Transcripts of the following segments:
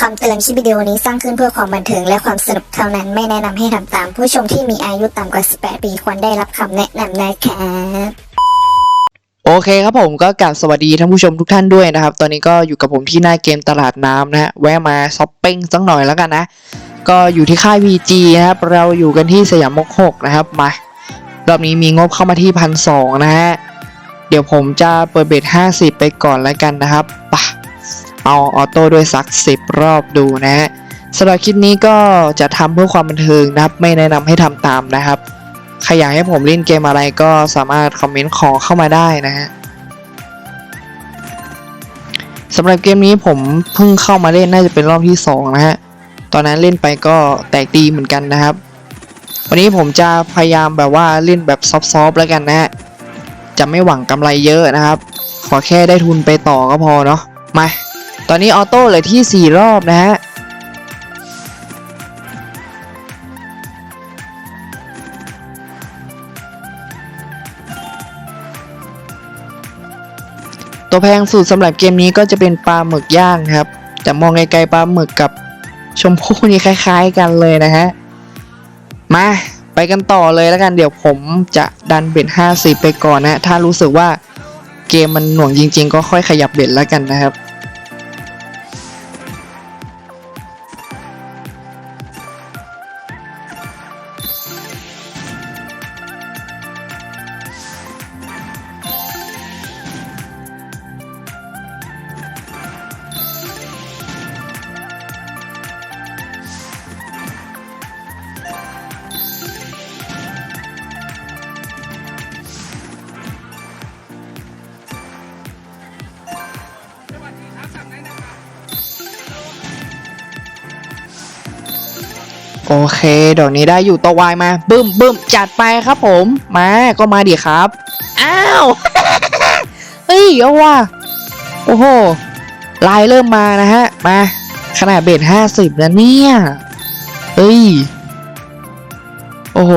คำเตือนคลิปวิดีโอนี้สร้างขึ้นเพื่อความบันเทิงและความสนุกเท่านั้นไม่แนะนำให้ทำตาม ผู้ชมที่มีอายุต่ำกว่า 18 ปีควรได้รับคำแนะนำนะครับโอเคครับผมก็กลับสวัสดีท่านผู้ชมทุกท่านด้วยนะครับ ตอนนี้ก็อยู่กับผมที่หน้าเกมตลาดน้ำนะฮะแวะมาช้อปปิ้งสักหน่อยแล้วกันนะ ก็อยู่ที่ค่าย VG นะครับเราอยู่กันที่สยามมกหกนะครับมารอบนี้มีงบเข้ามาที่พันสองนะฮะเดี๋ยวผมจะเปิดเบท50ไปก่อนแล้วกันนะครับไปะ เอาออโต้ด้วยสัก 10 รอบดูนะฮะสำหรับคลิปนี้ก็จะทำเพื่อความบันเทิงนะครับ ไม่แนะนำให้ทำตามนะครับใครอยากให้ผมเล่นเกมอะไรก็สามารถคอมเมนต์ขอเข้ามาได้นะฮะสำหรับเกมนี้ผมเพิ่งเข้ามาเล่นน่าจะเป็นรอบที่2นะฮะ ตอนนั้นเล่นไปก็แตกดีเหมือนกันนะครับ วันนี้ผมจะพยายามแบบว่าเล่นแบบซอฟๆแล้วกันนะฮะ จะไม่หวังกำไรเยอะนะครับ ขอแค่ได้ทุนไปต่อก็พอเนาะ มา ตอนนี้ออโต้เลือที่ 4 รอบนะฮะตัวแพงสุดสำหรับเกมนี้ก็จะเป็นปลาหมึกย่างครับ แต่มองไกลๆปลาหมึกกับชมพู่นี่คล้าย ๆ กันเลยนะฮะ มาไปกันต่อเลยแล้วกันเดี๋ยวผมจะดันเบ็ด50 ไปก่อนนะ ถ้ารู้สึกว่าเกมมันหน่วงจริง ๆ ก็ค่อยขยับเบ็ดแล้วกันนะครับ โอเคดี๋ยวนี้ได้อยู่ตัววายมาบึ้มบึ้มจัดไปครับผม มาก็มาดิครับ อ้าวเฮ้ยเอาว่ะโอ้โหลายเริ่มมานะฮะ มา ขนาดเบสห้าสิบแล้วเนี่ยเฮ้ย โอ้โห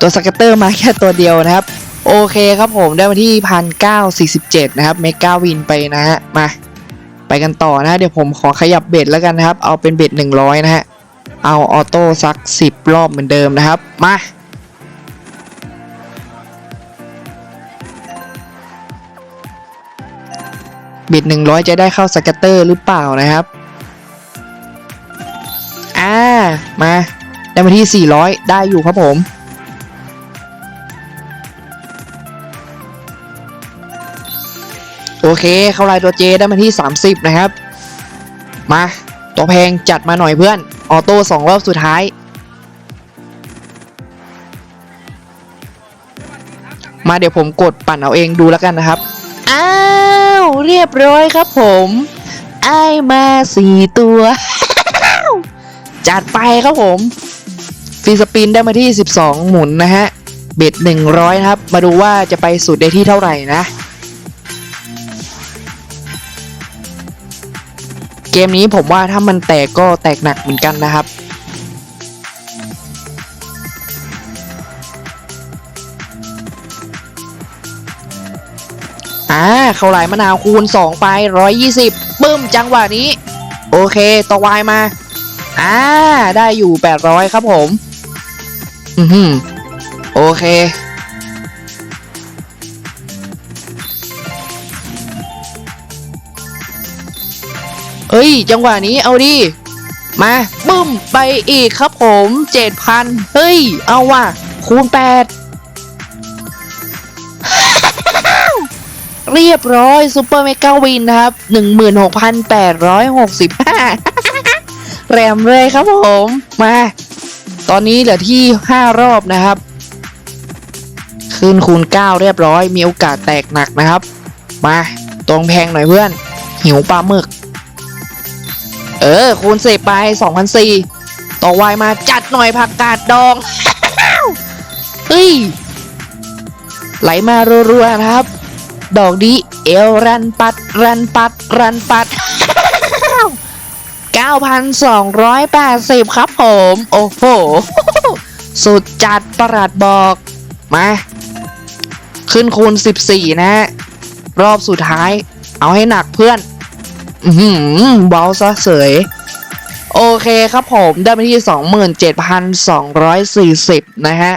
ตัวสเก็ตเตอร์มาแค่ตัวเดียวนะครับ โอเคครับผมได้มาที่พันเก้าสี่สิบเจ็ดนะครับเมก้าวินไปนะฮะ มา ไปกันต่อนะ เดี๋ยวผมขอขยับเบ็ดแล้วกันนะครับ เอาเป็นเบ็ดหนึ่งร้อยนะฮะ เอาออโต้สัก 10 รอบเหมือนเดิมนะครับ มา บิด 100 จะได้เข้าสก็ตเตอร์หรือเปล่านะครับ อ่า มา ได้มาที่ 400 ได้อยู่ครับผมโอเค เข้าลายตัวเจได้มาที่ 30 นะครับ มา ตัวแพงจัดมาหน่อยเพื่อน ออโต้สองรอบสุดท้าย มาเดี๋ยวผมกดปั่นเอาเองดูแล้วกันนะครับ อ้าว เรียบร้อยครับผมไอมาสี่ตัว จัดไปครับผมฟีสปินได้มาที่ 12 หมุนนะฮะ เบ็ด 100 ครับ มาดูว่าจะไปสุดได้ที่เท่าไหร่นะ เกมนี้ผมว่าถ้ามันแตกก็แตกหนักเหมือนกันนะครับอ่าเข้าลายมะนาวคูณ 2 ไป 120ปึ้มจังหวะนี้ โอเคต่อวายมาอ่าได้อยู่ 800 ครับผม อือหือโอเค เฮ้ย จังหวะนี้เอาดิ มาบึ้มไปอีกครับผมเจ็ดพันเฮ้ย เอาว่ะ คูณแปดเรียบร้อยซูเปอร์เมกาวินนะครับ16,865แปดร้อยหกสิบห้าแรมเลยครับผม มา ตอนนี้เหลือที่5รอบนะครับ ขึ้นคูณ9เรียบร้อย มีโอกาสแตกหนักนะครับ มา ตรงแพงหน่อยเพื่อน หิวปลาหมึก เออ คูณสิบไป2,004ต่อวายมาจัดหน่อยผักกาดดองเฮ้ยไหลมารัวๆครับ ดอกดีเอลรันปัด รันปัด รันปัด 9,280 ครับผม โอ้โห สุดจัดประหลัดบอก มา ขึ้นคูณ 14 นะฮะรอบสุดท้าย เอาให้หนักเพื่อน หือเบาซะเสย โอเคครับผม ได้ไปที่ 27,240 นะฮะ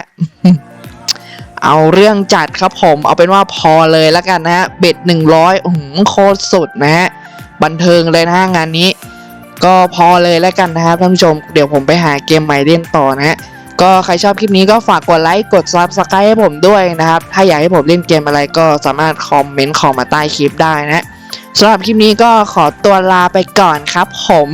เอาเรื่องจัดครับผม เอาเป็นว่าพอเลยแล้วกันนะฮะ เบ็ด 100อื้อหือโคตรสุดนะฮะ บันเทิงเลยนะฮะ งานนี้ ก็พอเลยแล้วกันนะครับท่านผู้ชม เดี๋ยวผมไปหาเกมใหม่เล่นต่อนะฮะก็ใครชอบคลิปนี้ก็ฝากกดไลค์ กด Subscribe ให้ผมด้วยนะครับ ถ้าอยากให้ผมเล่นเกมอะไรก็สามารถคอมเมนต์ขอมาใต้คลิปได้นะฮะ สำหรับคลิปนี้ก็ขอตัวลาไปก่อนครับผม